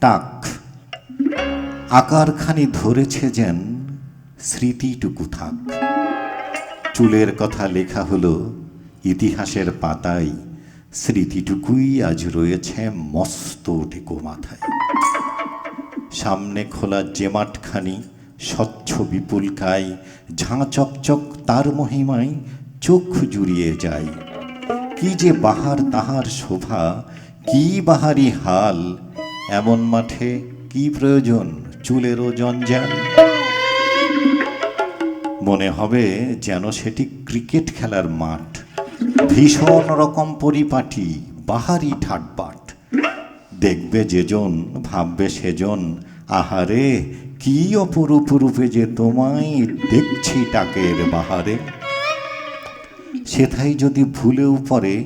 টাক আকারখানি ধরেছে যেন স্মৃতিটুকু থাক। চুলের কথা লেখা হলো, ইতিহাসের পাতায়, স্মৃতিটুকুই আজ রয়েছে মস্ত টেকো মাথায়। সামনে খোলা জেমাটখানি স্বচ্ছ বিপুলকায়, ঝাঁ চকচক তার মহিমায় চোখ জুড়িয়ে যায়। কি যে বাহার তাহার শোভা, কি বাহারি হাল এমন মাঠে কি প্রয়োজন চুলেরও জঞ্জাল? মনে হবে যেন সেটি ক্রিকেট খেলার মাঠ। ভীষণ রকম পরিপাটি, বাহারি ঠাটবাট দেখবে যেজন, ভাববে সেজন, আহারে, কি অপরূপ রূপে যে তোমায় দেখছি টাকের বাহারে। সেথাই যদি ভুলেও পড়ে,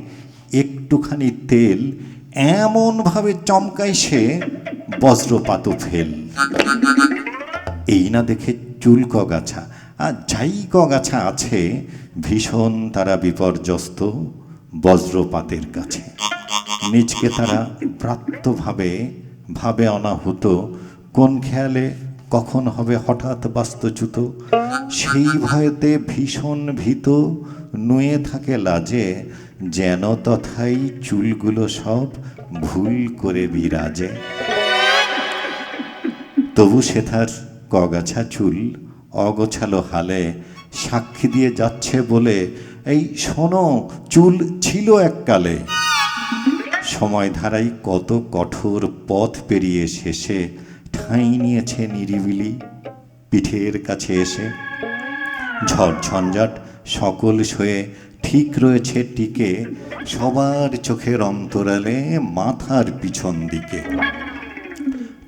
একটুখানি তেল এমনভাবে চমকায় সে বজ্রপাত ফেল। এই না দেখে চুল কগাছা, আর যাই কগাছা আছে ভীষণ তারা বিপর্যস্ত বজ্রপাতের কাছে। নিজকে তারা প্রাত্যভাবে ভাবে অনাহুত, কোন খেয়ালে কখন হবে হঠাৎ বাস্তুচ্যুত? সেই ভয়েতে ভীষণ ভীত, নুয়ে থাকে লাজে, যেন তথাই চুলগুলো সব ভুল করে বিরাজে। তবু সেথার কগাছা চুল, অগোছালো হালে সাক্ষী দিয়ে যাচ্ছে বলে, এই শোনো, চুল ছিল এককালে। সময় ধারাই কত কঠোর পথ পেরিয়ে শেষে ঠাঁই নিয়েছে নিরিবিলি পিঠের কাছে এসে। ঝড় ঝঞ্ঝাট সকল সয়ে ঠিক রয়েছে টিকে। সবার চোখের অন্তরালে মাথার পিছন দিকে।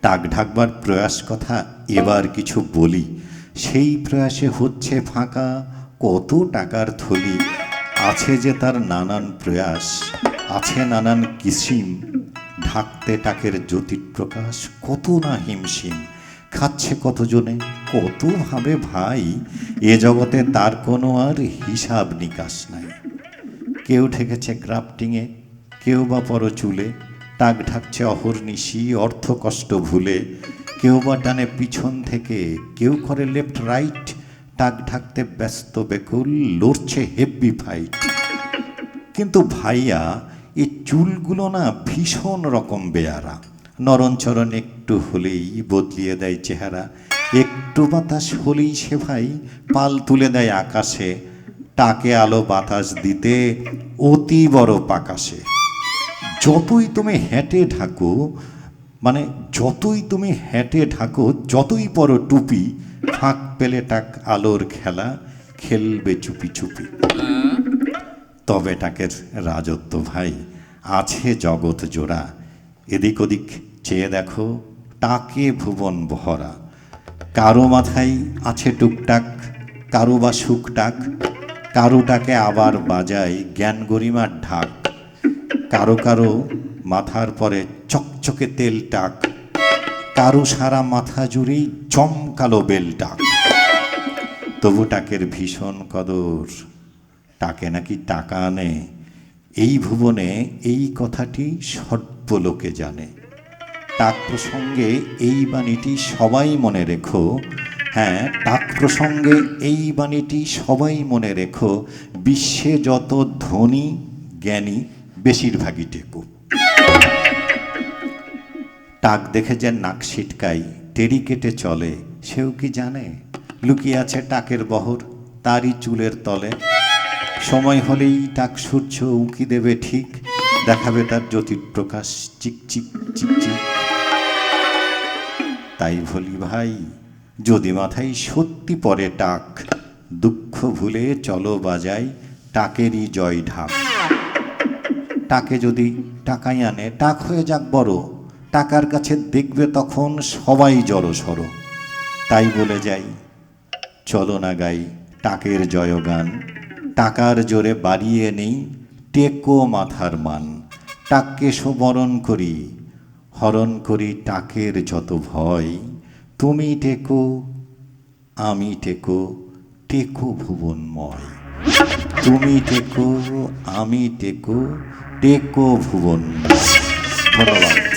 টাক ঢাকবার প্রয়াস কথা এবার কিছু বলি। সেই প্রয়াসে হচ্ছে ফাঁকা, কত টাকার থলি। আছে যে তার নানান প্রয়াস, আছে নানান কিসিম। ঢাকতে টাকের জ্যোতিপ্রকাশ কত না হিমশিম, খাচ্ছে কতজনে? কত ভাবে ভাই? এ জগতে তার কোনো আর হিসাব নিকাশ নাই। কেউ ঠেকেছে গ্রাফটিংয়ে, কেউ বা পরচুলে, টাক ঢাকছে অহর্নিশি, অর্থ কষ্ট ভুলে। কেউ বা টানে পিছন থেকে, কেউ করে লেফট রাইট, টাক ঢাকতে ব্যস্ত বেকুল, লড়ছে হেভি ফাইট। কিন্তু ভাইয়া এই চুলগুলো না ভীষণ রকম বেয়ারা। নরণচরণ একটু হলেই বদলিয়ে দেয় চেহারা, একটু বাতাস হলেই সে ভাই পাল তুলে দেয় আকাশে টাকে আলো বাতাস দিতে অতি বড় পাকাশে। যতই তুমি হেঁটে ঢাকো মানে যতই তুমি হেঁটে ঢাকো, যতই পরো টুপি, ফাঁক পেলে টাক আলোর খেলা, খেলবে চুপি চুপি। তবে টাকের রাজত্ব ভাই। আছে জগৎ জোড়া। এদিক ওদিক চেয়ে দেখো, টাকে ভুবন ভরা কারও মাথায় আছে টুকটাক, কারও বা শুকটাক কারোটাকে আবার বাজায় জ্ঞান গরিমার ঢাক। কারও কারও মাথার পরে চকচকে তেল টাক। কারও সারা মাথা জুড়েই চমকালো বেল টাক। তবু টাকের ভীষণ কদর। টাকে নাকি টাকা আনে? এই ভুবনে এই কথাটি সর্বলোকে জানে। টাক প্রসঙ্গে এই বাণীটি সবাই মনে রেখো। হ্যাঁ টাক প্রসঙ্গে এই বাণীটি সবাই মনে রেখো। বিশ্বে যত ধনী, জ্ঞানী, বেশিরভাগই টেকো। টাক দেখে যে নাক ছিটকাই, টেরি কেটে চলে, সেও কি জানে? লুকিয়ে আছে টাকের বহর, তারই চুলের তলে। সময় হলেই টাক সূর্য উঁকি দেবে ঠিক। দেখাবে তার জ্যোতিপ্রকাশ চিক চিক চিক চিক। তাই বলি ভাই, যদি মাথায় সত্যি পরে টাক, দুঃখ ভুলে চলো বাজাই টাকেরই জয় ঢাক। টাকে যদি টাকাই আনে, টাক হয়ে যাক বড়। টাকার কাছে দেখবে তখন সবাই জড়ো সড়ো। তাই বলে যাই, চলো না গাই টাকের জয়গান। টাকার জোরে বাড়িয়ে নেই, টেকো মাথার মান। টাককে সুবরণ করি, হরণ করি টাকের যত ভয়। তুমি টেকো, আমি টেকো টেকো ভুবনময়। তুমি টেকো, আমি টেকো টেকো ভুবন। ধন্যবাদ।